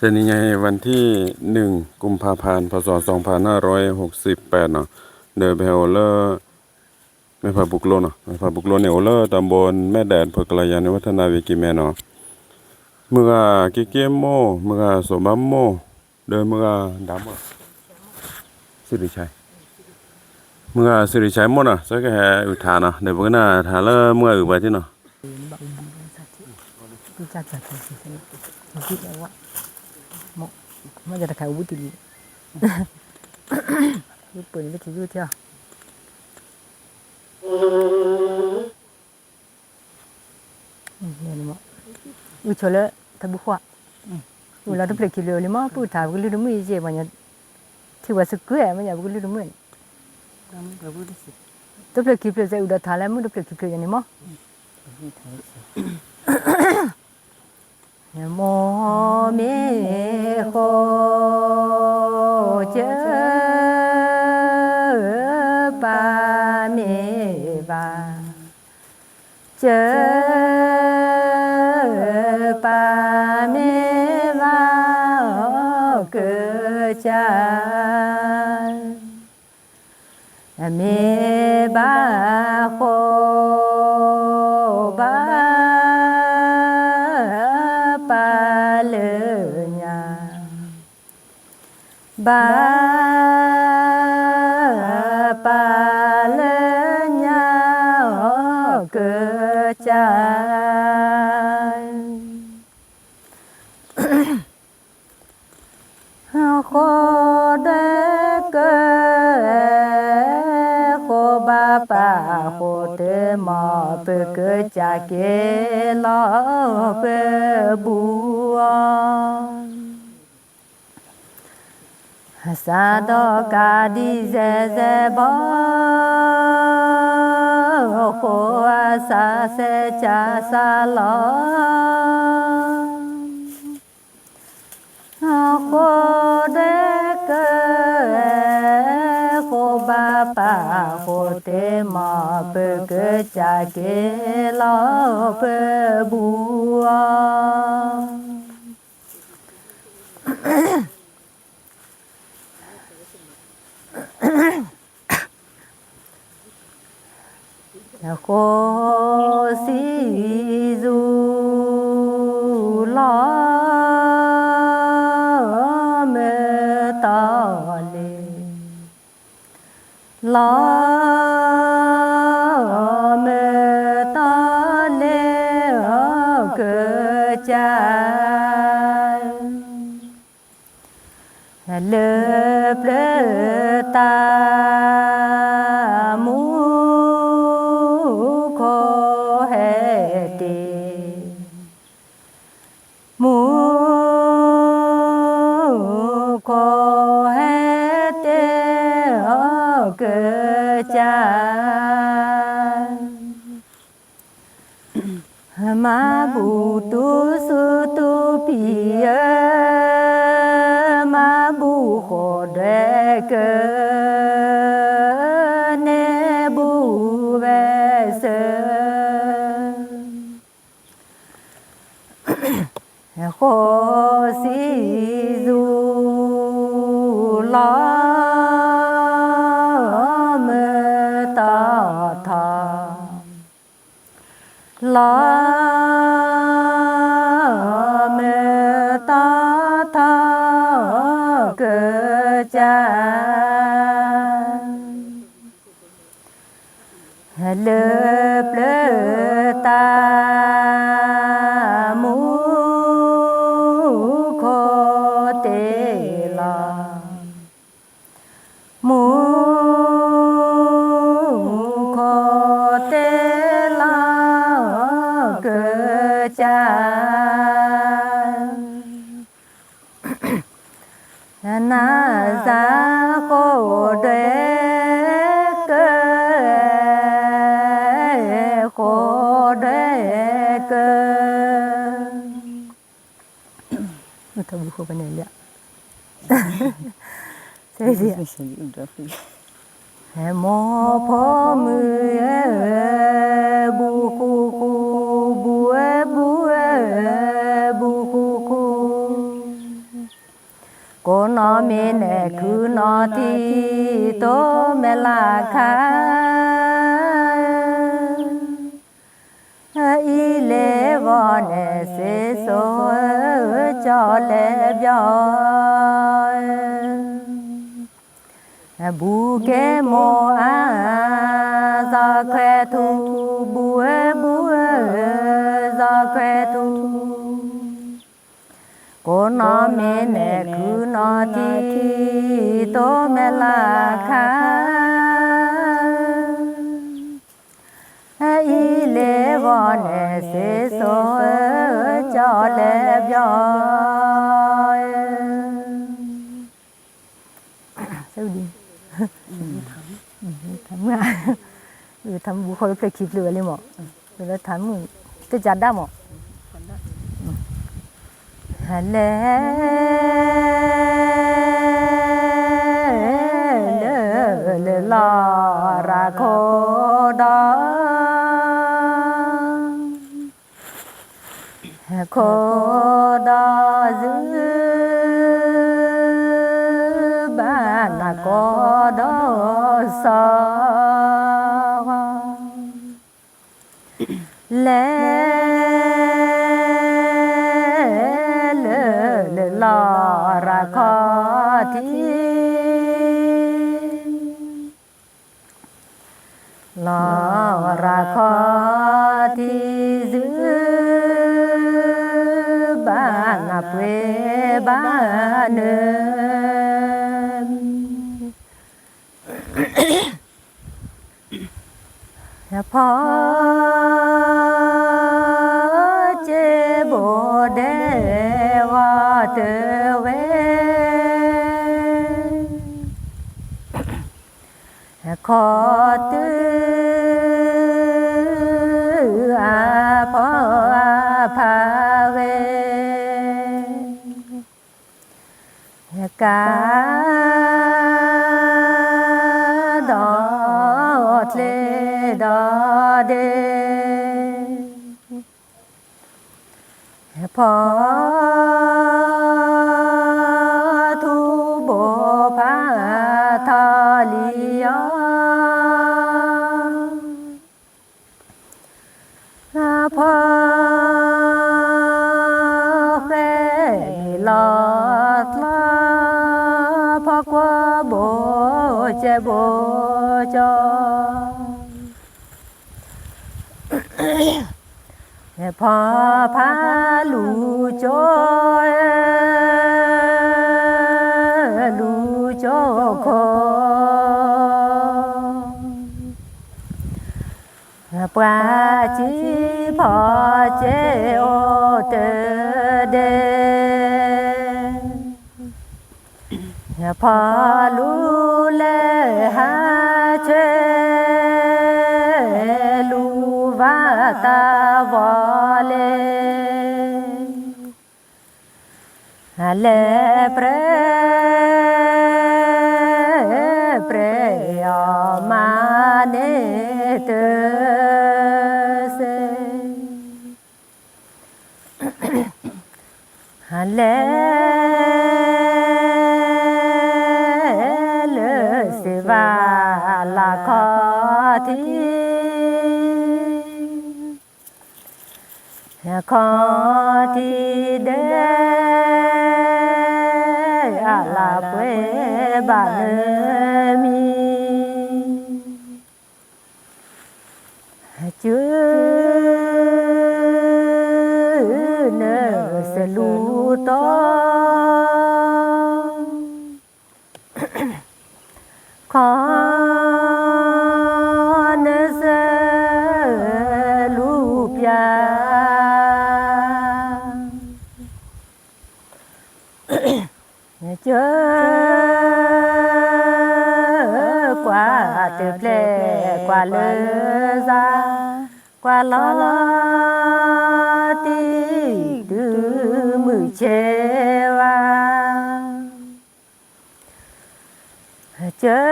จะนี่ไงวันที่หนึ่งกุมภาพันธ์พศสองพันห้าร้อยหกสิบแปดเนาะเดินไปโอเลอร์ไม่พาบุกโลเนาะไม่พาบุกโลเนี่ยโอเลอร์ตำบลแม่แดดเพื่อกลายานวัฒนาวิกิแมเนาะเมื่อกิเกมโมเมื่อสมบัมโมเดินเมื่อดำอะสิริชัยเมื่อสิริชัยหมดอะสักแค่อุทานเนาะเดี๋ยวพวกน่ะทานแล้วเมื่ออุบาที่เนาะ มมันจもう、まだだから覚รีรู้เปิดうてや。อืมเนี่ยนี่มั้งอุชเลยทับบุขวาอุลาต้องเปลี่กิเลวเลยมั้งปุ๊ดถามกุลิรุมือเจ็บมันเนี่ยที่ว่าสกุยมันเนี่ยกุลิรุมุยต้องเปลี่ยนคิเลวใจอุดาทาแล้วมันต้องเปลี่ยนคิเลวยังไงมั้งเนี่ยมั้ง meko chơ pa mê va chơ pa mê va cơ cha mê ba khô บาปาเลญาเกิดใจเฮาขอไดเกิดขบาปาขอเตมอเปเกิดจากเกลอเปบัว Sadoka disait bon, quoi ça c'est chassala. Ko de ke ko bapa ko te ma pe ke cha ke la pe bua. Nakosi zu ตามุโคเฮติมุโคเฮติโอเกจามาบุตุสุตุปิย bu kho de ke ne bu हलता าโคเดเกโคเดเกมันทำบุคคลเนี่ยฮ้โมพ Hem o pomüye bu cô nó mê nè cứ nó thì tô mẹ là khá. y lê vò nè xế số cho lê bò bù kê mô á do khoe thu bùa bùa do khoe thu. Kona mene kuna ti to me la ka Ai le vone se so cho le byo Sao đi Thắm ngà Ừ thắm bố khói cái kịp lửa lên mọ Rồi thắm tự chặt đá mọ ำบุคคลไปคลิปเลเลือดเลเลลาราโคดโคดาซึบานาโคดาส พอเจโบเดวาเตเวขอตืออาพออาภาเวกาดอทเล เดพอทุโบพาทาลิยาพอเฟลอดลาพอกว่าโบเจโบจอ พอพาลูโจลูโจโคปราจีพอเจโอเตเดพอลูเลหาเช কথা বলে അല്ലേ പ്രേയമാനേ അല്ലേ ശിവാല കോതി คอทีคทีเดอาลาเปบาเนมีจืเนสลูโตขอ chớ qua từ lệ, qua lơ ra, qua lo lo ti từ mười chê va chớ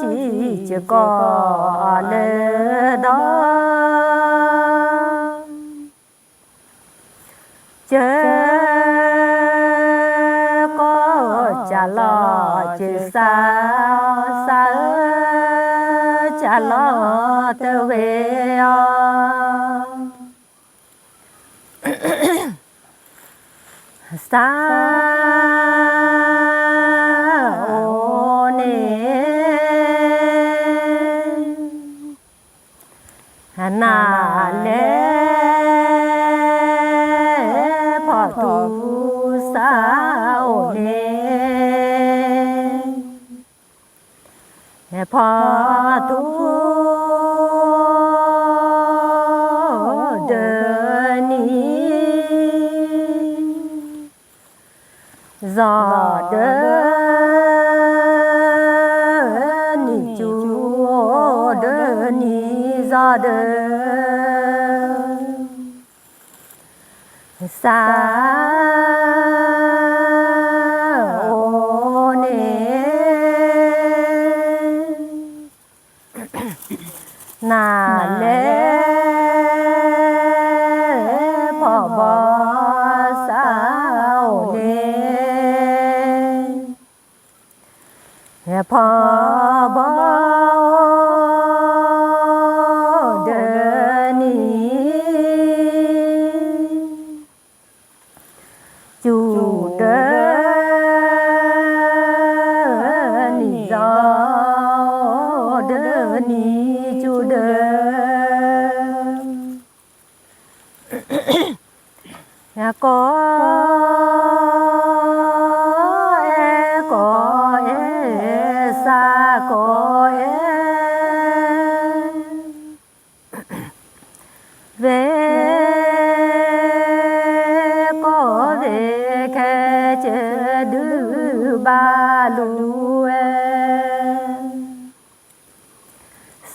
chỉ chưa có lơ đó. Chớ จะลอจือสาวสาวจะลอเตเวอสาว giò đơn ni chúa đơ ni giò đơ xa nà พอบ่ കോയേ về có về khe chế đứ ba lũ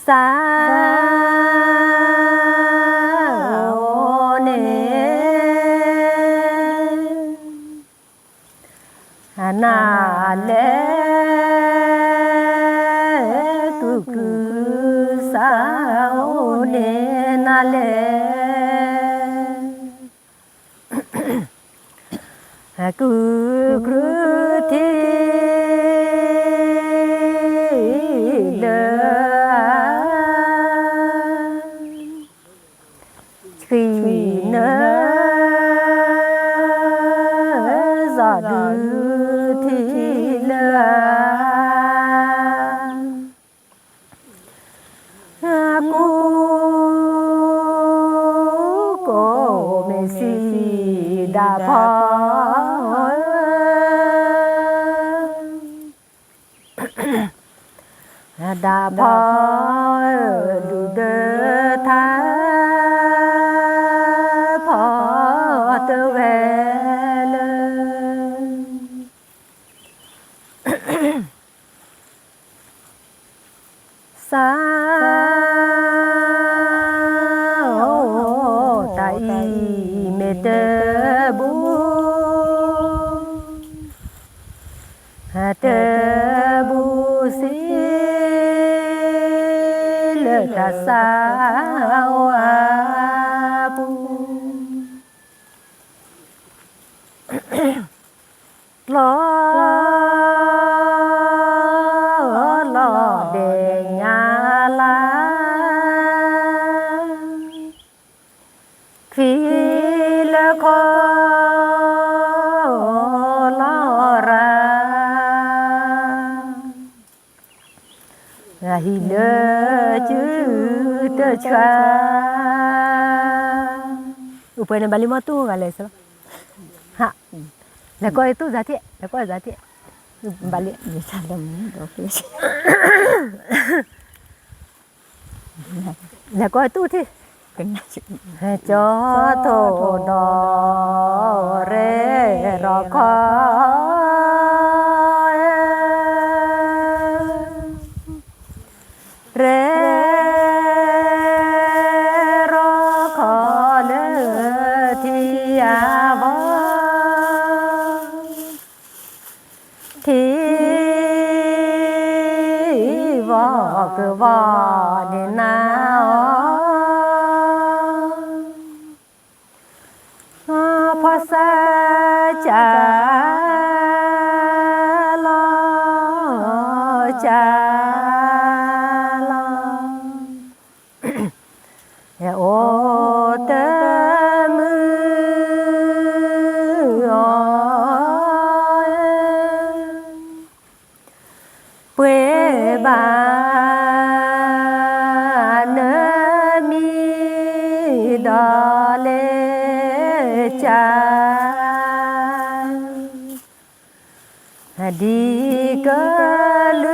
xa ô nê nà in a land. พอดาพอดูเดอทาพอเตเวลสาโตไตเมเตอ تبوسيل تساواب لا لا hi lơ chữ tơ chua upay na bali mo tu ga le so ha na ko tu za ti na ko za ti bali ni sa dam ni do fi là coi tu thế cho thổ đỏ rê rò khó ni na o sa cha cha দলে চান দিকল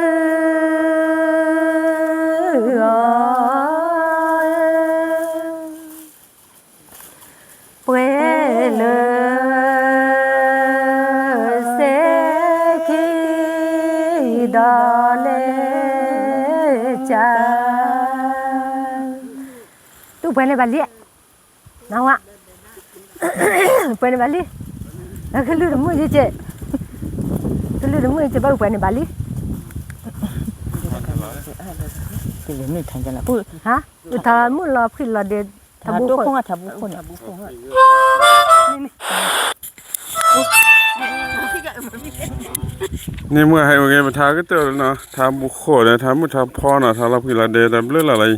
দলে চা tu bale balia nawa pani bali akelu mu je je akelu mu je ba pani bali ke le mi thang jana pu ha u tha mu lo phi lo de thabu ko nga thabu ko na bu ko ha ni ni mu hai o ge ba tha ge to na thabu ko na thamu tha pho na tha lo phi lo de da ble la lai